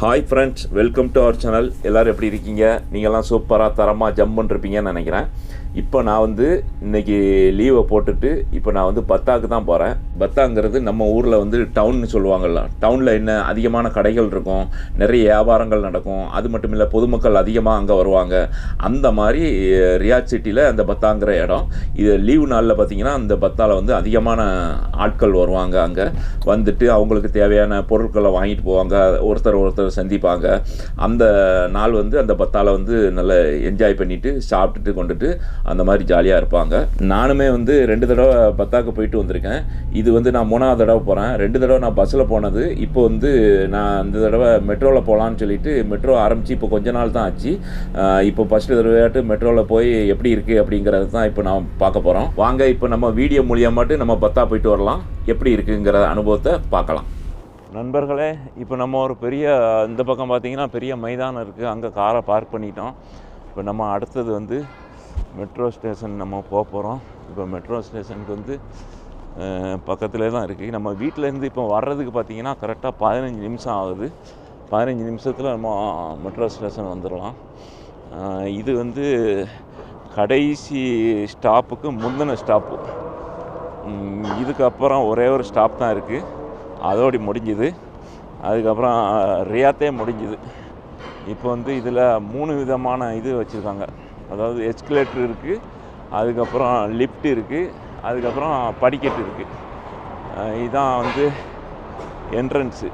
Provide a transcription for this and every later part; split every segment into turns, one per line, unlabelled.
Hi friends welcome to our channel எல்லோரும் எப்படி இருக்கீங்க? நீங்கள்லாம் சூப்பராக தரமாக ஜம்முன்னு இருப்பீங்கன்னு நினைக்கிறேன். இப்போ நான் வந்து இன்னைக்கு லீவை போட்டுட்டு இப்போ நான் வந்து பத்தாக்கு தான் போகிறேன் பத்தாங்கிறது நம்ம ஊரில் வந்து டவுன்னு சொல்லுவாங்கள்ல டவுனில் என்ன அதிகமான கடைகள் இருக்கும் நிறைய வியாபாரங்கள் நடக்கும். அது மட்டும் இல்லை பொதுமக்கள் அதிகமாக அங்கே வருவாங்க. அந்த மாதிரி ரியாட் ரியாத் சிட்டியில் அந்த பத்தாங்கிற இடம். இது லீவு நாளில் பார்த்தீங்கன்னா அந்த பத்தாவில் வந்து அதிகமான ஆட்கள் வருவாங்க அங்கே. வந்துட்டு அவங்களுக்கு தேவையான பொருட்களை வாங்கிட்டு போவாங்க. ஒருத்தர் ஒருத்தர் சந்திப்பாங்க. அந்த நாள் வந்து அந்த பத்தாவில் வந்து நல்லா என்ஜாய் பண்ணிவிட்டு சாப்பிட்டுட்டு கொண்டுட்டு அந்த மாதிரி ஜாலியாக இருப்பாங்க. நானுமே வந்து ரெண்டு தடவை பத்தாக்கு போயிட்டு வந்திருக்கேன். இது வந்து நான் மூணாவது தடவை போகிறேன் ரெண்டு தடவை நான் பஸ்ஸில் போனது. இப்போ வந்து நான் இந்த தடவை மெட்ரோவில் போகலான்னு சொல்லிட்டு மெட்ரோ ஆரம்பித்து இப்போ கொஞ்ச நாள் தான் ஆச்சு. இப்போ ஃபஸ்ட்டு தடவையாட்டு மெட்ரோவில் போய் எப்படி இருக்குது அப்படிங்கிறது தான் இப்போ நான் பார்க்க போகிறோம் வாங்க இப்போ நம்ம வீடியோ மூலியமாட்டு நம்ம பத்தா போயிட்டு வரலாம். எப்படி இருக்குங்கிற அனுபவத்தை பார்க்கலாம். நண்பர்களே இப்போ நம்ம ஒரு பெரிய இந்த பக்கம் பார்த்தீங்கன்னா பெரிய மைதானம் இருக்குது அங்கே காரை பார்க் பண்ணிட்டோம். இப்போ நம்ம அடுத்தது வந்து மெட்ரோ ஸ்டேஷன் நம்ம போக போகிறோம் இப்போ மெட்ரோ ஸ்டேஷனுக்கு வந்து பக்கத்துலேயே தான் இருக்குது நம்ம வீட்டிலேருந்து இப்போ வர்றதுக்கு பார்த்தீங்கன்னா கரெக்டாக பதினஞ்சு நிமிஷம் ஆகுது. பதினஞ்சு நிமிஷத்தில் நம்ம மெட்ரோ ஸ்டேஷன் வந்துடலாம். இது வந்து கடைசி ஸ்டாப்புக்கு முந்தின ஸ்டாப்பு. இதுக்கப்புறம் ஒரே ஒரு ஸ்டாப் தான் இருக்குது அதோடி முடிஞ்சுது. அதுக்கப்புறம் ரியாத்தே முடிஞ்சுது. இப்போ வந்து இதில் மூணு விதமான இது வச்சுருக்காங்க. அதாவது எஸ்கலேட்டர் இருக்குது அதுக்கப்புறம் லிஃப்ட் இருக்குது அதுக்கப்புறம் படிக்கட்டு இருக்குது இதுதான் வந்து என்ட்ரன்ஸு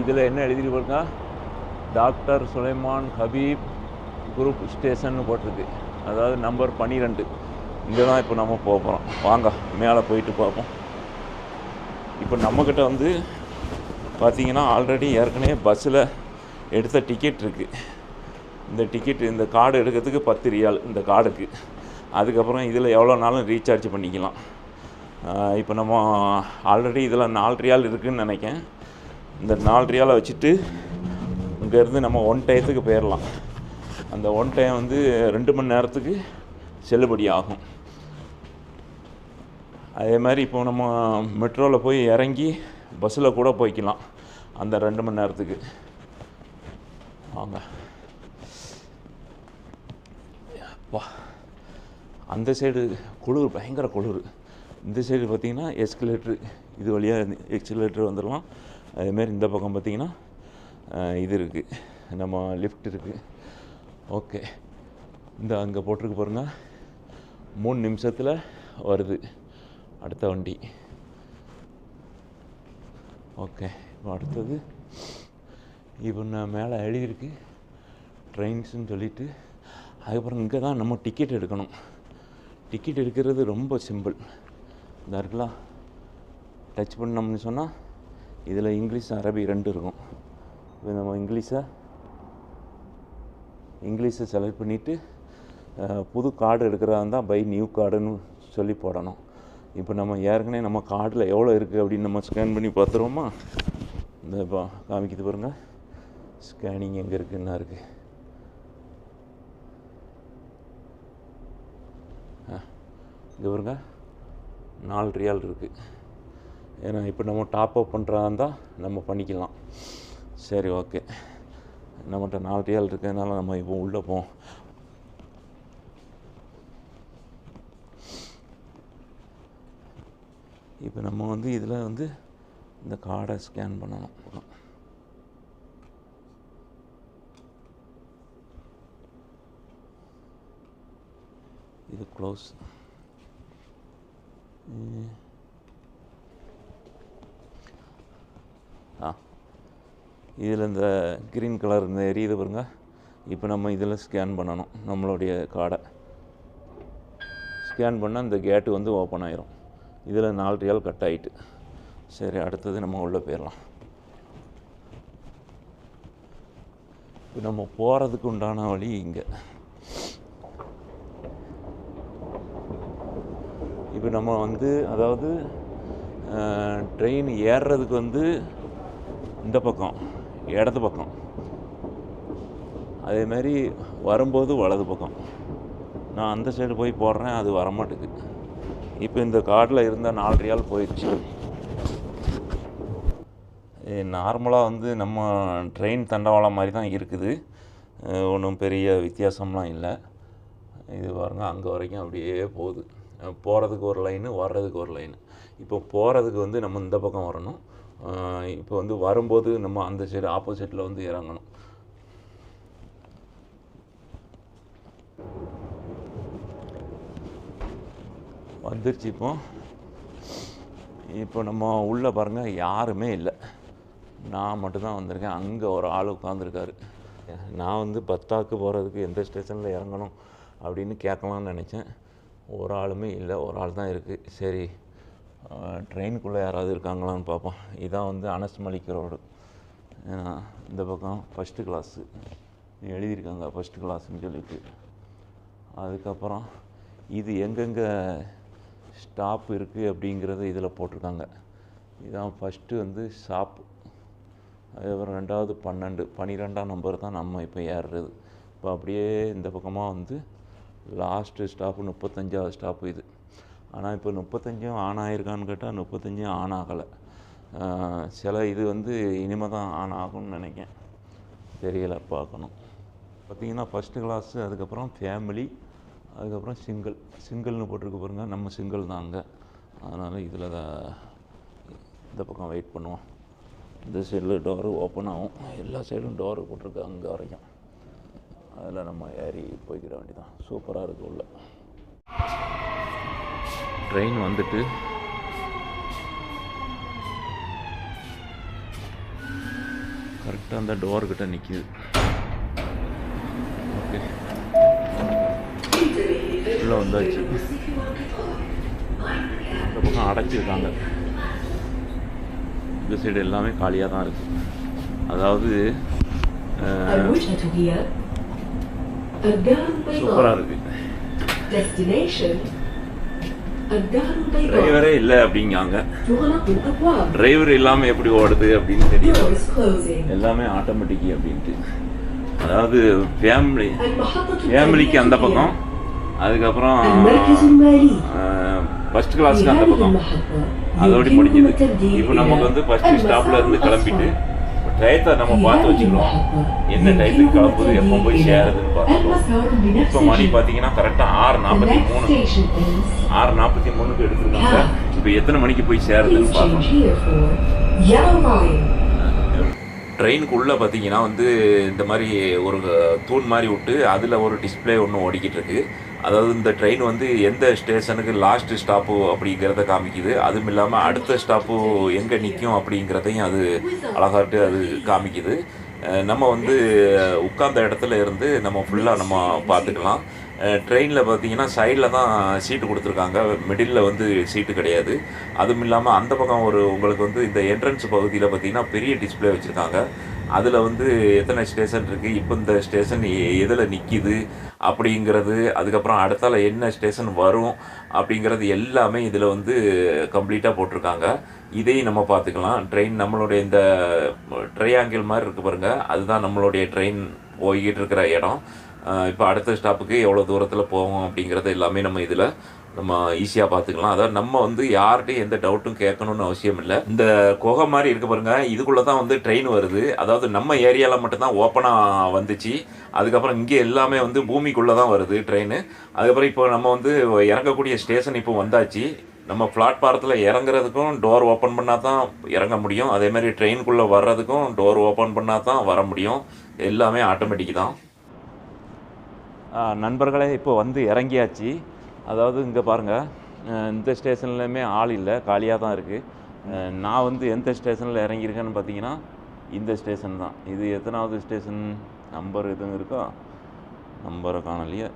இதில் என்ன எழுதிட்டு போயிருக்கா? Doctor Sulaiman Habib group station போட்டிருக்கு. அதாவது நம்பர் பன்னிரெண்டு. இங்கே தான் இப்போ நம்ம போக போகிறோம் வாங்க மேலே போயிட்டு பார்ப்போம். இப்போ நம்மக்கிட்ட வந்து பார்த்தீங்கன்னா ஆல்ரெடி ஏற்கனவே பஸ்ஸில் எடுத்த டிக்கெட் இருக்குது இந்த டிக்கெட் இந்த கார்டு எடுக்கிறதுக்கு பத்து ரியால் இந்த கார்டுக்கு அதுக்கப்புறம் இதில் எவ்வளோ நாளும் ரீசார்ஜ் பண்ணிக்கலாம். இப்போ நம்ம ஆல்ரெடி இதில் நாலு ரியால் இருக்குதுன்னு நினைக்கேன் இந்த நாலு ரியாலை வச்சுட்டு இங்கேருந்து நம்ம ஒன் டயத்துக்கு போயிடலாம் அந்த ஒன் டைம் வந்து ரெண்டு மணி நேரத்துக்கு செல்லுபடி ஆகும். அதே மாதிரி இப்போ நம்ம மெட்ரோவில் போய் இறங்கி பஸ்ஸில் கூட போய்க்கலாம். அந்த ரெண்டு மணி நேரத்துக்கு. வாங்க. வா. அந்த சைடு குளிர் பயங்கர குளிர். இந்த சைடு பார்த்திங்கன்னா எஸ்கலேட்ரு இது வழியாக எக்ஸ்கலேட்ரு வந்துடலாம். அதேமாரி இந்த பக்கம் பார்த்திங்கன்னா இது இருக்குது நம்ம லிஃப்ட் இருக்குது ஓகே இந்த அங்கே போட்டிருக்கு பாருங்கள் மூணு நிமிஷத்தில் வருது. அடுத்த வண்டி. ஓகே இப்போ அடுத்தது இப்போ நான் மேலே எழுதியிருக்கு ட்ரெயின்ஸுன்னு சொல்லிவிட்டு அதுக்கப்புறம் இங்கே தான் நம்ம டிக்கெட் எடுக்கணும். டிக்கெட் எடுக்கிறது ரொம்ப சிம்பிள் இந்த இருக்கலாம். டச் பண்ணோம்னு சொன்னால் இதில் இங்கிலீஷ் அரபி ரெண்டு இருக்கும். இப்போ நம்ம இங்கிலீஷை இங்கிலீஷை செலக்ட் பண்ணிவிட்டு புது கார்டு எடுக்கிறதா இருந்தால் பை நியூ கார்டுன்னு சொல்லி போடணும். இப்போ நம்ம ஏற்கனவே நம்ம கார்டில் எவ்வளோ இருக்குது அப்படின்னு நம்ம ஸ்கேன் பண்ணி பார்த்துருவோமா? இந்த இப்போ காமிக்குது பாருங்கள் ஸ்கேனிங் எங்கே இருக்குன்னா இருக்குது இங்கே பாருங்க. நாலு ரியால் இருக்குது ஏன்னா இப்போ நம்ம டாப் அப் பண்ணுறதா இருந்தால் நம்ம பண்ணிக்கலாம். சரி ஓகே நம்மகிட்ட நாலு ரியால் இருக்கிறதுனால நம்ம இப்போ உள்ளே போவோம். இப்போ நம்ம வந்து இதில் வந்து இந்த கார்டை ஸ்கேன் பண்ணணும். இது க்ளோஸ் ஆ. இதில் இந்த க்ரீன் கலர் இந்த எரியுது பாருங்க. இப்போ நம்ம இதில் ஸ்கேன் பண்ணணும் நம்மளுடைய கார்டை ஸ்கேன் பண்ணால் இந்த கேட்டு வந்து ஓப்பன் ஆயிரும். இதில் நாலு ரியால் கட் ஆகிட்டு சரி அடுத்தது நம்ம உள்ளே போயிடலாம் இப்போ நம்ம போகிறதுக்கு உண்டான வழி இங்கே. இப்போ நம்ம வந்து அதாவது ட்ரெயின் ஏறுறதுக்கு வந்து இந்த பக்கம் இடது பக்கம். அதே மாதிரி வரும்போது வலது பக்கம். நான் அந்த சைடு போய் போடுறேன் அது வரமாட்டேங்குது இப்போ இந்த காட்டில் இருந்தால் நாலு ரியால் போயிடுச்சு நார்மலாக வந்து நம்ம ட்ரெயின் தண்டவாளம் மாதிரி தான் இருக்குது. ஒன்றும் பெரிய வித்தியாசம்லாம் இல்லை. இது பாருங்கள் அங்கே வரைக்கும் அப்படியே போகுது. போகிறதுக்கு ஒரு லைனு வர்றதுக்கு ஒரு லைனு இப்போ போகிறதுக்கு வந்து நம்ம இந்த பக்கம் வரணும். இப்போ வந்து வரும்போது நம்ம அந்த சைடு ஆப்போசிட்டில் வந்து இறங்கணும். வந்துருச்சு இப்போ. இப்போ நம்ம உள்ளே பாருங்கள் யாருமே இல்லை. நான் மட்டும்தான் வந்திருக்கேன். அங்கே ஒரு ஆள் உட்காந்துருக்காரு நான் வந்து பத்தாக்கு போகிறதுக்கு எந்த ஸ்டேஷனில் இறங்கணும் அப்படின்னு கேட்கலாம்னு நினச்சேன். ஒரு ஆளுமே இல்லை ஒரு ஆள் தான் இருக்குது சரி ட்ரெயினுக்குள்ளே யாராவது இருக்காங்களான்னு பார்ப்போம். இதான் வந்து அனஸ் மலிக் ரோடு ஏன்னா இந்த பக்கம் ஃபஸ்ட்டு கிளாஸு எழுதியிருக்காங்க ஃபஸ்ட்டு கிளாஸ்ன்னு சொல்லிட்டு. அதுக்கப்புறம் இது எங்கெங்கே ஸ்டாப் இருக்குது அப்படிங்கிறத இதில் போட்டிருக்காங்க. இதான் ஃபஸ்ட்டு வந்து ஷாப்பு அதுக்கப்புறம் ரெண்டாவது பன்னெண்டு பன்னிரெண்டாம் நம்பர் தான் நம்ம இப்போ ஏறுறது. இப்போ அப்படியே இந்த பக்கமாக வந்து லாஸ்ட்டு ஸ்டாப்பு முப்பத்தஞ்சாவது ஸ்டாப்பு இது. ஆனால் இப்போ முப்பத்தஞ்சும் ஆன் ஆயிருக்கான்னு கேட்டால் முப்பத்தஞ்சும் ஆன் ஆகலை. சில இது வந்து இனிமேல் தான் ஆன் ஆகும்னு நினைக்கேன் தெரியலை பார்க்கணும். பார்த்திங்கன்னா ஃபஸ்ட்டு கிளாஸு அதுக்கப்புறம் ஃபேமிலி அதுக்கப்புறம் சிங்கிள் சிங்கிள்னு போட்டிருக்க பாருங்க நம்ம சிங்கிள் தான் அங்கே. அதனால் இதில் தான் இந்த பக்கம் வெயிட் பண்ணுவோம். இந்த சைடில் டோரு ஓப்பன் ஆகும். எல்லா சைடும் டோரு போட்டிருக்கு அங்கே வரைக்கும். அதில் நம்ம ஏறி போய்க்கிற வேண்டி சூப்பராக இருக்குது உள்ள. ட்ரெயின் வந்துட்டு கரெக்டாக அந்த டோர்கிட்ட நிற்கிது ஓகே. உள்ளே வந்தாச்சு. அந்த பக்கம் அடைச்சிருக்காங்க. இந்த சைடு எல்லாமே காலியாக தான் இருக்குது அதாவது சூப்பராக
இருக்கு.
டிரைவரே இல்லை அப்படிங்காங்க. டிரைவர் இல்லாமல் எப்படி ஓடுது அப்படின்னு தெரியல எல்லாமே ஆட்டோமேட்டிக் அப்படின்ட்டு. அதாவது ஃபேமிலி ஃபேமிலிக்கு அந்த பக்கம். அதுக்கப்புறம் ஃபர்ஸ்ட் கிளாஸ்க்கு அந்த பக்கம். அதோடு முடிஞ்சது. இப்போ நமக்கு வந்து ஃபர்ஸ்ட் ஸ்டாப்ல இருந்து கிளம்பிட்டு டயத்தை நம்ம பார்த்து வச்சுக்கிறோம் என்ன டயத்துக்கு கிளம்புது எப்போ போய் சேருதுன்னு
பார்த்துக்கிறோம்
இப்போ மணி பார்த்தீங்கன்னா கரெக்டாக ஆறு நாற்பத்தி மூணு ஆறு நாற்பத்தி மூணுக்கு எடுத்துருக்காங்க இப்போ எத்தனை மணிக்கு போய் சேருதுன்னு பார்க்கணும் ட்ரெயினுக்குள்ளே பார்த்தீங்கன்னா வந்து இந்த மாதிரி ஒரு தூண் மாதிரி விட்டு அதில் ஒரு டிஸ்பிளே ஒன்று ஓடிக்கிட்டு இருக்குது அதாவது இந்த ட்ரெயின் வந்து எந்த ஸ்டேஷனுக்கு லாஸ்ட் ஸ்டாப்பு அப்படிங்கிறத காமிக்குது. அதுவும் இல்லாமல் அடுத்த ஸ்டாப்பு எங்கே நிற்கும் அப்படிங்கிறதையும் அது அழகாட்டு அது காமிக்குது. நம்ம வந்து உட்கார்ந்த இடத்துல இருந்து நம்ம ஃபுல்லாக நம்ம பார்த்துக்கலாம். ட்ரெயினில் பார்த்தீங்கன்னா சைடில் தான் சீட்டு கொடுத்துருக்காங்க. மிடில் வந்து சீட்டு கிடையாது. அதுவும் இல்லாமல் அந்த பக்கம் ஒரு உங்களுக்கு வந்து இந்த என்ட்ரன்ஸ் பகுதியில் பார்த்தீங்கன்னா பெரிய டிஸ்ப்ளே வச்சுருக்காங்க. அதில் வந்து எத்தனை ஸ்டேஷன் இருக்குது இப்போ இந்த ஸ்டேஷன் எதில் நிற்கிது அப்படிங்கிறது அதுக்கப்புறம் அடுத்தால என்ன ஸ்டேஷன் வரும் அப்படிங்கிறது எல்லாமே இதில் வந்து கம்ப்ளீட்டாக போட்டிருக்காங்க. இதையும் நம்ம பார்த்துக்கலாம். ட்ரெயின் நம்மளுடைய இந்த ட்ரையாங்கிள் மாதிரி இருக்குது பாருங்கள் அதுதான் நம்மளுடைய ட்ரெயின் போய்கிட்டு இருக்கிற இடம். இப்போ அடுத்த ஸ்டாப்புக்கு எவ்வளோ தூரத்தில் போவோம் அப்படிங்கிறது எல்லாமே நம்ம இதில் நம்ம ஈஸியாக பார்த்துக்கலாம் அதாவது நம்ம வந்து யார்கிட்டையும் எந்த டவுட்டும் கேட்கணும்னு அவசியம் இல்லை. இந்த குகை மாதிரி இருக்க பாருங்க. இதுக்குள்ளே தான் வந்து ட்ரெயின் வருது. அதாவது நம்ம ஏரியாவில் மட்டும்தான் ஓப்பனாக வந்துச்சு. அதுக்கப்புறம் இங்கே எல்லாமே வந்து பூமிக்குள்ளே தான் வருது ட்ரெயின் அதுக்கப்புறம் இப்போ நம்ம வந்து இறங்கக்கூடிய ஸ்டேஷன் இப்போ வந்தாச்சு. நம்ம பிளாட்பாரத்தில் இறங்குறதுக்கும் டோர் ஓப்பன் பண்ணால் தான் இறங்க முடியும். அதே மாதிரி ட்ரெயினுக்குள்ளே வர்றதுக்கும் டோர் ஓப்பன் பண்ணால் தான் வர முடியும். எல்லாமே ஆட்டோமேட்டிக் தான். நண்பர்களே இப்போ வந்து இறங்கியாச்சு. அதாவது இங்கே பாருங்கள் இந்த ஸ்டேஷன்லையுமே ஆள் இல்லை காலியாக தான் இருக்குது நான் வந்து எந்த ஸ்டேஷனில் இறங்கியிருக்கேன்னு பார்த்தீங்கன்னா இந்த ஸ்டேஷன் தான். இது எத்தனாவது ஸ்டேஷன்? நம்பர் எதுவும் இருக்கா? நம்பரை காணலையே.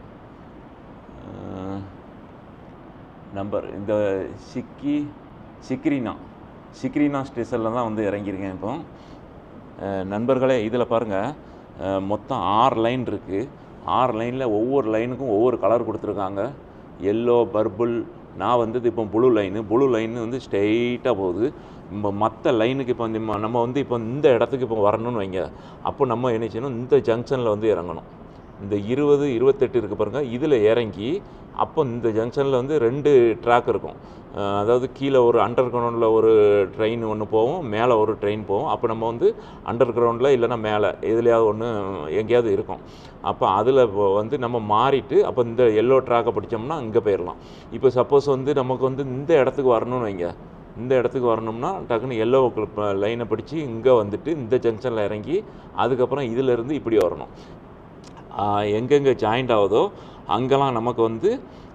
நம்பர். இந்த சிக்கி சிக்ரினா. சிக்ரினா ஸ்டேஷனில் தான் வந்து இறங்கியிருக்கேன் இப்போ. நண்பர்களே இதில் பாருங்கள் மொத்தம் ஆறு லைன் இருக்குது ஆறு லைனில் ஒவ்வொரு லைனுக்கும் ஒவ்வொரு கலர் கொடுத்துருக்காங்க. எல்லோ பர்பிள் நான் வந்தது இப்போ புழு லைனு புழு லைன் வந்து ஸ்ட்ரெயிட்டாக போகுது. நம்ம மற்ற லைனுக்கு இப்போ வந்து நம்ம வந்து இப்போ இந்த இடத்துக்கு இப்போ வரணும்னு வைங்க. அப்போ நம்ம என்ன செய்யணும்? இந்த ஜங்ஷனில் வந்து இறங்கணும். இந்த இருபது இருபத்தெட்டு இருக்குது பாருங்கள் இதில் இறங்கி அப்போ இந்த ஜங்ஷனில் வந்து ரெண்டு ட்ராக் இருக்கும். அதாவது கீழே ஒரு அண்டர் கிரவுண்டில் ஒரு ட்ரெயின் ஒன்று போகும் மேலே ஒரு ட்ரெயின் போகும் அப்போ நம்ம வந்து அண்டர் கிரவுண்டில் இல்லைன்னா மேலே எதுலையாவது ஒன்று எங்கேயாவது இருக்கும். அப்போ அதில் வந்து நம்ம மாறிட்டு அப்போ இந்த எல்லோ ட்ராக்கை பிடிச்சோம்னா இங்கே போயிடலாம் இப்போ சப்போஸ் வந்து நமக்கு வந்து இந்த இடத்துக்கு வரணும்னு வைங்க. இந்த இடத்துக்கு வரணும்னா டக்குன்னு எல்லோ லைனை பிடிச்சி இங்கே வந்துட்டு இந்த ஜங்ஷனில் இறங்கி அதுக்கப்புறம் இதிலேருந்து இப்படி வரணும். எங்கெங்கே ஜாயிண்ட் ஆகுதோ அங்கெல்லாம் நமக்கு வந்து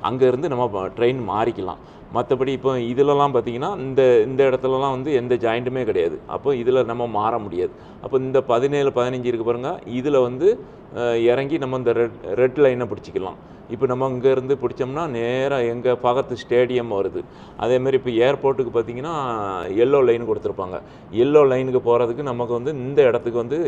அங்கேருந்து நம்ம ட்ரெயின் மாறிக்கலாம். மற்றபடி இப்போ இதிலலாம் பார்த்தீங்கன்னா இந்த இந்த இடத்துலலாம் வந்து எந்த ஜாயிண்ட்டுமே கிடையாது. அப்போ இதில் நம்ம மாற முடியாது. அப்போ இந்த பதினேழு பதினஞ்சு இருக்கு பாருங்கள் இதில் வந்து இறங்கி நம்ம இந்த ரெட் ரெட் லைனை பிடிச்சிக்கலாம். இப்போ நம்ம இங்கேருந்து பிடிச்சோம்னா நேராக எங்கள் பக்கத்து ஸ்டேடியம் வருது. அதேமாரி இப்போ ஏர்போர்ட்டுக்கு பார்த்தீங்கன்னா எல்லோ லைன் கொடுத்துருப்பாங்க. எல்லோ லைனுக்கு போகிறதுக்கு நமக்கு வந்து இந்த இடத்துக்கு வந்து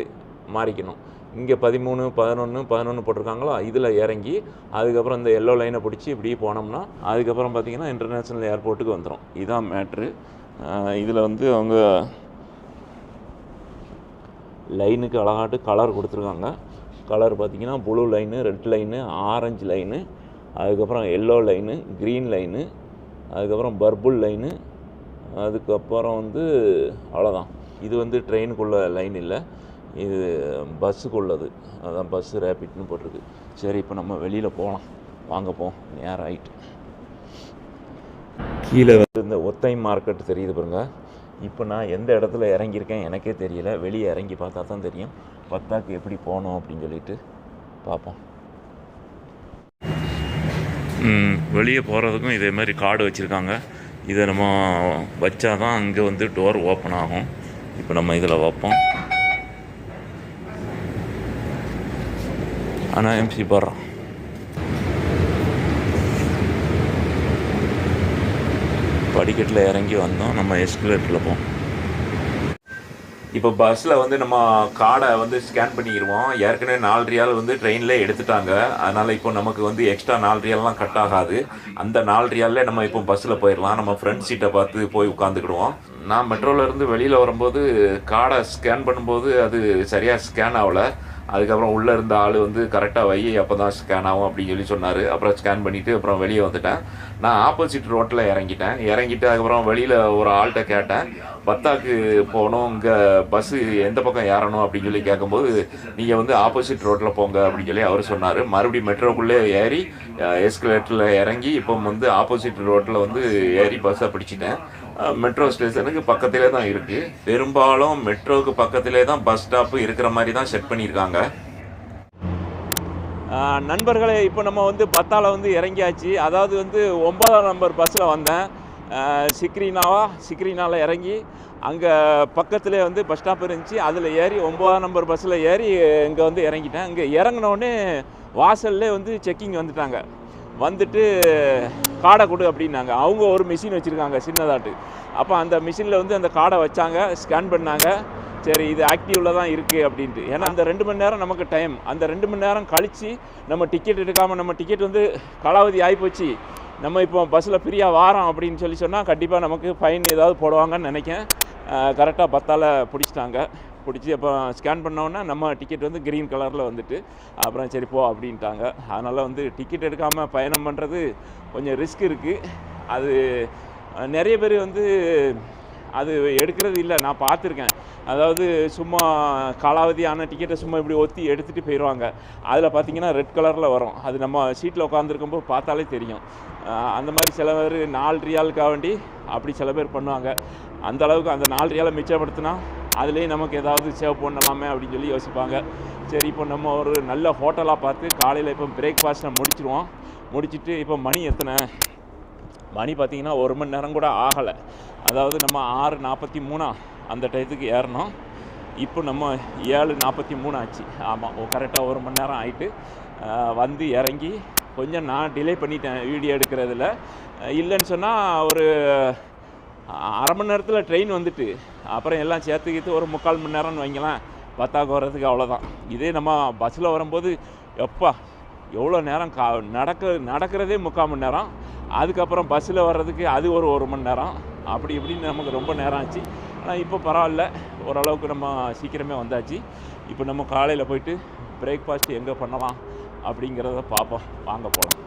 மாறிக்கணும். இங்கே பதிமூணு பதினொன்று பதினொன்று போட்டிருக்காங்களோ? இதில் இறங்கி அதுக்கப்புறம் இந்த எல்லோ லைனை பிடிச்சி இப்படியே போனோம்னா அதுக்கப்புறம் பார்த்தீங்கன்னா இன்டர்நேஷ்னல் ஏர்போர்ட்டுக்கு வந்துடும் இதுதான் மேட்ரு இதில் வந்து அவங்க லைனுக்கு அழகாட்டு கலர் கொடுத்துருக்காங்க. கலர் பார்த்திங்கன்னா blue line red line orange line அதுக்கப்புறம் எல்லோ லைனு க்ரீன் லைனு அதுக்கப்புறம் பர்புல் லைனு அதுக்கப்புறம் வந்து அவ்வளோதான் இது வந்து ட்ரெயினுக்குள்ள லைன் இல்லை. இது பஸ்ஸுக்குள்ளது அதான் பஸ்ஸு ரேபிட்னு போட்டிருக்கு. சரி இப்போ நம்ம வெளியில் போகலாம் வாங்க போம் நேரம் ஆகிட்டு கீழே வந்து இந்த ஒத்தை மார்க்கெட் தெரியுது பாருங்க. இப்போ நான் எந்த இடத்துல இறங்கியிருக்கேன் எனக்கே தெரியல. வெளியே இறங்கி பார்த்தா தான் தெரியும். பத்தாக்கு எப்படி போகணும் அப்படின்னு சொல்லிட்டு பார்ப்போம். வெளியே போகிறதுக்கும் இதே மாதிரி கார்டு வச்சுருக்காங்க. இதை நம்ம வச்சா தான் அங்கே வந்து டோர் ஓப்பன் ஆகும். இப்போ நம்ம இதில் வைப்போம். ஆனால் எம்சி برا. படிக்கட்டில் இறங்கி வந்தோம். நம்ம எஸ்கலேட்டரில் போவோம் இப்போ பஸ்ஸில் வந்து நம்ம கார்டை வந்து ஸ்கேன் பண்ணிடுவோம். ஏற்கனவே நாலு ரியால் வந்து ட்ரெயினில் எடுத்துட்டாங்க. அதனால் இப்போ நமக்கு வந்து எக்ஸ்ட்ரா நாலு ரியால்லாம் கட் ஆகாது. அந்த நாலு ரியாலில் நம்ம இப்போ பஸ்ஸில் போயிடலாம். நம்ம ஃப்ரண்ட் சீட்டை பார்த்து போய் உட்காந்துக்கிடுவோம் நான் மெட்ரோலேருந்து வெளியில் வரும்போது கார்டை ஸ்கேன் பண்ணும்போது அது சரியாக ஸ்கேன் ஆகலை. அதுக்கப்புறம் உள்ளே இருந்த ஆள் வந்து கரெக்டாக வை அப்போ தான் ஸ்கேன் ஆகும் அப்படின்னு சொல்லி சொன்னார். அப்புறம் ஸ்கேன் பண்ணிவிட்டு அப்புறம் வெளியே வந்துட்டேன். நான் ஆப்போசிட் ரோட்டில் இறங்கிட்டேன். இறங்கிட்டு அதுக்கப்புறம் வெளியில் ஒரு ஆள்கிட்ட கேட்டேன். பத்தாக்கு போகணும் இங்கே பஸ்ஸு எந்த பக்கம் ஏறணும் அப்படின்னு சொல்லி கேட்கும்போது நீங்கள் வந்து ஆப்போசிட் ரோட்டில் போங்க அப்படின்னு சொல்லி அவர் சொன்னார். மறுபடியும் மெட்ரோக்குள்ளே ஏறி எஸ்கலேட்டரில் இறங்கி இப்போ வந்து ஆப்போசிட் ரோட்டில் வந்து ஏறி பஸ்ஸை பிடிச்சிட்டேன். மெட்ரோ ஸ்டேஷனுக்கு பக்கத்திலே தான் இருக்குது பெரும்பாலும் மெட்ரோவுக்கு பக்கத்திலே தான் பஸ் ஸ்டாப்பு இருக்கிற மாதிரி தான் செட் பண்ணியிருக்காங்க. நண்பர்களே இப்போ நம்ம வந்து பத்தால வந்து இறங்கியாச்சு. அதாவது வந்து ஒன்பதாம் நம்பர் பஸ்ஸில் வந்தேன். சிக்ரினாவா? சிக்ரினாவில் இறங்கி அங்கே பக்கத்துலேயே வந்து பஸ் ஸ்டாப் இருந்துச்சு. அதில் ஏறி ஒன்பதாம் நம்பர் பஸ்ஸில் ஏறி இங்கே வந்து இறங்கிட்டேன். இங்கே இறங்கினோடனே வாசல்லே வந்து செக்கிங் வந்துட்டாங்க. வந்துட்டு காடை கொடு அப்படின்னாங்க. அவங்க ஒரு மிஷின் வச்சுருக்காங்க சின்னதாட்டு. அப்போ அந்த மிஷினில் வந்து அந்த காடை வச்சாங்க ஸ்கேன் பண்ணாங்க. சரி இது ஆக்டிவில் தான் இருக்குது அப்படின்ட்டு. ஏன்னா அந்த ரெண்டு மணி நேரம் நமக்கு டைம் அந்த ரெண்டு மணி நேரம் கழித்து நம்ம டிக்கெட் எடுக்காமல் நம்ம டிக்கெட் வந்து காலாவதி ஆகிப்போச்சு நம்ம இப்போ பஸ்ஸில் ஃப்ரீயாக வாரோம் அப்படின்னு சொல்லி சொன்னால் கண்டிப்பாக நமக்கு ஃபைன் ஏதாவது போடுவாங்கன்னு நினைக்கேன் கரெக்டாக பத்தால் பிடிச்சிட்டாங்க. பிடிச்சி அப்போ ஸ்கேன் பண்ணோன்னே நம்ம டிக்கெட் வந்து க்ரீன் கலரில் வந்துட்டு அப்புறம் சரி போ அப்படின்ட்டாங்க. அதனால் வந்து டிக்கெட் எடுக்காமல் பயணம் பண்ணுறது கொஞ்சம் ரிஸ்க் இருக்குது அது நிறைய பேர் வந்து அது எடுக்கிறது இல்லை. நான் பார்த்துருக்கேன். அதாவது சும்மா காலாவதியான டிக்கெட்டை சும்மா இப்படி ஒத்தி எடுத்துகிட்டு போயிடுவாங்க அதில் பார்த்தீங்கன்னா ரெட் கலரில் வரும். அது நம்ம சீட்டில் உட்காந்துருக்கும்போது பார்த்தாலே தெரியும். அந்த மாதிரி சில பேர் நாலு ரியாலுக்காக வேண்டி அப்படி சில பேர் பண்ணுவாங்க. அந்த அளவுக்கு அந்த நாலு ரியாலை மிச்சப்படுத்தினா அதுலேயே நமக்கு ஏதாவது சேவ் பண்ணலாமே அப்படின்னு சொல்லி யோசிப்பாங்க. சரி இப்போ நம்ம ஒரு நல்ல ஹோட்டலாக பார்த்து காலையில் இப்போ பிரேக்ஃபாஸ்ட்டை முடிச்சிடுவோம் முடிச்சிட்டு இப்போ மணி எத்தனை? மணி பார்த்திங்கன்னா ஒரு மணி நேரம் கூட ஆகலை. அதாவது நம்ம ஆறு நாற்பத்தி மூணா அந்த டயத்துக்கு ஏறினோம் இப்போ நம்ம ஏழு நாற்பத்தி மூணு ஆச்சு. ஆமாம் கரெக்டாக ஒரு மணி நேரம் ஆகிட்டு வந்து இறங்கி கொஞ்சம் நான் டிலே பண்ணிட்டேன் வீடியோ எடுக்கிறதுல. இல்லைன்னு சொன்னால் ஒரு அரை மணி நேரத்தில் ட்ரெயின் வந்துட்டு. அப்புறம் எல்லாம் சேர்த்துக்கிட்டு ஒரு முக்கால் மணி நேரம்னு வைங்களேன். பத்தாக்கு வர்றதுக்கு அவ்வளோதான் இதே நம்ம பஸ்ஸில் வரும்போது எப்பா எவ்வளோ நேரம் கா நடக்க நடக்கிறதே முக்கால் மணி நேரம். அதுக்கப்புறம் பஸ்ஸில் வர்றதுக்கு அது ஒரு ஒரு மணி நேரம். அப்படி இப்படின்னு நமக்கு ரொம்ப நேரம் ஆச்சு. ஆனால் இப்போ பரவாயில்ல. ஓரளவுக்கு நம்ம சீக்கிரமே வந்தாச்சு. இப்போ நம்ம காலையில் போயிட்டு பிரேக்ஃபாஸ்ட் எங்கே பண்ணலாம் அப்படிங்கிறத பார்ப்போம். வாங்க போகலாம்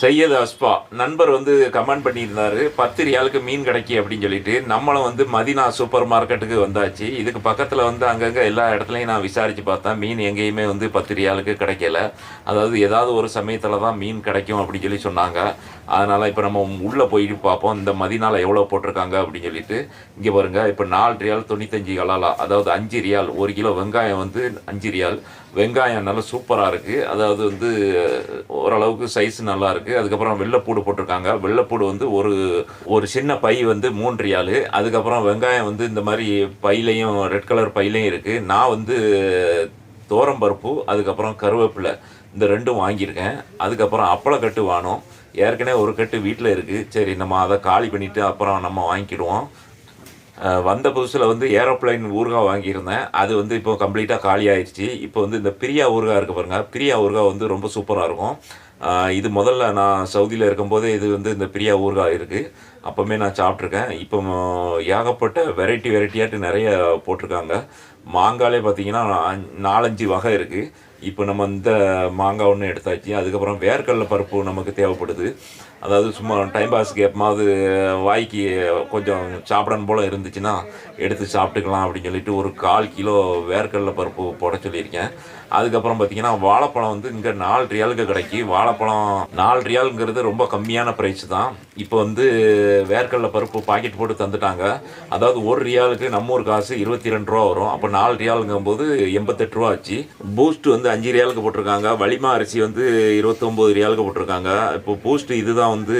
சையத் அஸ்பா. நண்பர் வந்து கமெண்ட் பண்ணியிருந்தாரு பத்து ரியாலுக்கு மீன் கிடைக்கி அப்படின்னு சொல்லிட்டு நம்மளும் வந்து மதினா சூப்பர் மார்க்கெட்டுக்கு வந்தாச்சு. இதுக்கு பக்கத்தில் வந்து அங்கங்கே எல்லா இடத்துலையும் நான் விசாரித்து பார்த்தேன். மீன் எங்கேயுமே வந்து பத்து ரியாலுக்கு கிடைக்கல. அதாவது ஏதாவது ஒரு சமயத்தில் தான் மீன் கிடைக்கும் அப்படின்னு சொல்லி சொன்னாங்க. அதனால் இப்போ நம்ம உள்ளே போயிட்டு பார்ப்போம். இந்த மதினால் எவ்வளோ போட்டிருக்காங்க அப்படின்னு சொல்லிட்டு. இங்கே பாருங்கள் இப்போ நாலு ரியால் தொண்ணூத்தஞ்சு கலாலா. அதாவது அஞ்சு ரியால். ஒரு கிலோ வெங்காயம் வந்து அஞ்சு ரியால். வெங்காயம் நல்லா சூப்பராக இருக்குது அதாவது வந்து ஓரளவுக்கு சைஸ் நல்லா இருக்குது அதுக்கப்புறம் வெள்ளைப்பூடு போட்டிருக்காங்க. வெள்ளைப்பூடு வந்து ஒரு ஒரு சின்ன பை வந்து மூன்று ரியால். அதுக்கப்புறம் வெங்காயம் வந்து இந்த மாதிரி பையிலையும் ரெட் கலர் பையிலையும் இருக்குது நான் வந்து தோரம்பருப்பு அதுக்கப்புறம் கருவேப்பிலை. இந்த ரெண்டும் வாங்கியிருக்கேன். அதுக்கப்புறம் அப்பளக்கட்டு வாணும். ஏற்கனவே ஒரு கட்டு வீட்டில் இருக்குது சரி நம்ம அதை காலி பண்ணிவிட்டு அப்புறம் நம்ம வாங்கிக்கிடுவோம். வந்த புதுசில் வந்து ஏரோப்ளைன் ஊறுகாய் வாங்கியிருந்தேன். அது வந்து இப்போ கம்ப்ளீட்டாக காலி ஆயிடுச்சு. இப்போ வந்து இந்த பிரியா ஊறுகாய் இருக்குது பாருங்கள் பிரியா ஊறுகாய் வந்து ரொம்ப சூப்பராக இருக்கும். இது முதல்ல நான் சவுதியில் இருக்கும்போது இது வந்து இந்த பிரியா ஊறுகாய் இருக்குது அப்போவுமே நான் சாப்பிட்ருக்கேன் இப்போ ஏகப்பட்ட வெரைட்டி வெரைட்டியாட்டு நிறைய போட்டிருக்காங்க. மாங்காலே பார்த்தீங்கன்னா நாலஞ்சு வகை இருக்குது இப்போ நம்ம இந்த மாங்காய் ஒன்று எடுத்தாச்சு அதுக்கப்புறம் வேர்க்கடலை பருப்பு நமக்கு தேவைப்படுது. அதாவது சும்மா டைம் பாஸ்க்கு எப்பமாவது வாய்க்கு கொஞ்சம் சாப்பிடணும் போல் இருந்துச்சுன்னா எடுத்து சாப்பிட்டுக்கலாம் அப்படின்னு சொல்லிட்டு ஒரு கால் கிலோ வேர்க்கடலை பருப்பு போட சொல்லியிருக்கேன். அதுக்கப்புறம் பார்த்தீங்கன்னா வாழைப்பழம் வந்து இங்கே நாலு ரியாலுக்கு கிடைக்கி வாழைப்பழம் நாலு ரியாலுங்கிறது ரொம்ப கம்மியான ப்ரைஸ் தான். இப்போ வந்து வேர்க்கடலை பருப்பு பாக்கெட் போட்டு தந்துட்டாங்க. அதாவது ஒரு ரியாலுக்கு நம்ம ஒரு காசு இருபத்தி ரெண்டு ரூபா வரும். அப்போ நாலு ரியாலுங்கும் போது எண்பத்தெட்டு ரூபா ஆச்சு. பூஸ்ட் வந்து அஞ்சு ரியாலுக்கு போட்டிருக்காங்க. வலிமா அரிசி வந்து இருபத்தொம்போது ரியாலுக்கு போட்டிருக்காங்க. இப்போ பூஸ்ட் இதுதான் வந்து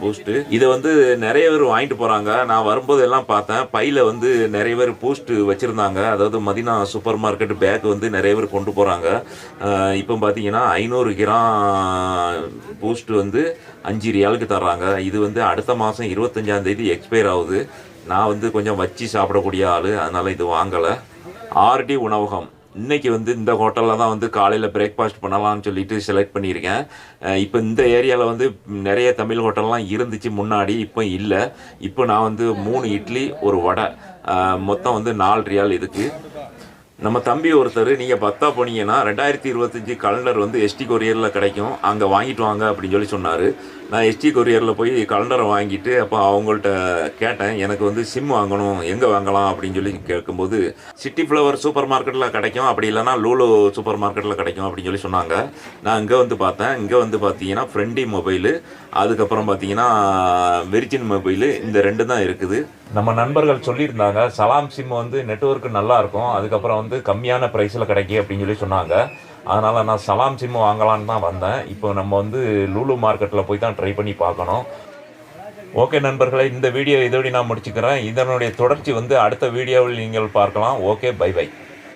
பூஸ்ட் இதை வந்து நிறைய பேர் வாங்கிட்டு போகிறாங்க நான் வரும்போது எல்லாம் பார்த்தேன். பையில் வந்து நிறைய பேர் பூஸ்ட் வச்சுருந்தாங்க. அதாவது மதினா சூப்பர் மார்க்கெட் பேக் வந்து நிறைய பேர் கொண்டு போகிறாங்க இப்போ பார்த்தீங்கன்னா ஐநூறு கிராம் பூஸ்ட் வந்து அஞ்சு ரியாலுக்கு தர்றாங்க. இது வந்து அடுத்த மாதம் இருபத்தஞ்சாந்தேதி எக்ஸ்பயர் ஆகுது. நான் வந்து கொஞ்சம் வச்சு சாப்பிடக்கூடிய ஆள் அதனால் இது வாங்கலை. ஆர்டி உணவகம். இன்னைக்கு வந்து இந்த ஹோட்டலில் தான் வந்து காலையில் பிரேக்ஃபாஸ்ட் பண்ணலாம்னு சொல்லிட்டு செலக்ட் பண்ணியிருக்கேன். இப்போ இந்த ஏரியாவில் வந்து நிறைய தமிழ் ஹோட்டல்லாம் இருந்துச்சு முன்னாடி இப்போ இல்லை. இப்போ நான் வந்து மூணு இட்லி ஒரு வடை. மொத்தம் வந்து நாலு ரியால் இதுக்கு. நம்ம தம்பி ஒருத்தர் நீங்கள் பத்தா போனீங்கன்னா ரெண்டாயிரத்தி இருபத்தஞ்சி கலண்டர் வந்து எஸ்டி கொரியரில் கிடைக்கும். அங்கே வாங்கிட்டு வாங்க அப்படின்னு சொல்லி சொன்னார். நான் எஸ்டி கொரியரில் போய் கலண்டரை வாங்கிட்டு அப்போ அவங்கள்ட்ட கேட்டேன் எனக்கு வந்து சிம் வாங்கணும் எங்கே வாங்கலாம் அப்படின்னு சொல்லி கேட்கும்போது சிட்டி ஃப்ளவர் சூப்பர் மார்க்கெட்டில் கிடைக்கும் அப்படி இல்லைனா லூலோ சூப்பர் மார்க்கெட்டில் கிடைக்கும் அப்படின்னு சொல்லி சொன்னாங்க. நான் இங்கே வந்து பார்த்தேன் இங்கே வந்து பார்த்தீங்கன்னா ஃப்ரெண்டி மொபைலு அதுக்கப்புறம் பார்த்தீங்கன்னா வெரிஜின் மொபைலு இந்த ரெண்டு தான் இருக்குது. நம்ம நண்பர்கள் சொல்லியிருந்தாங்க சலாம் சிம் வந்து நெட்வொர்க் நல்லாயிருக்கும் அதுக்கப்புறம் வந்து கம்மியான ப்ரைஸில் கிடைக்கும் அப்படின்னு சொல்லி சொன்னாங்க. அதனால் நான் சலாம் சிம்மு வாங்கலான்னு தான் வந்தேன். இப்போ நம்ம வந்து லூலு மார்க்கெட்டில் போய் தான் ட்ரை பண்ணி பார்க்கணும். ஓகே நண்பர்களே இந்த வீடியோ இதோடு நான் முடிச்சுக்கிறேன். இதனுடைய தொடர்ச்சி வந்து அடுத்த வீடியோவில் நீங்கள் பார்க்கலாம். Okay bye by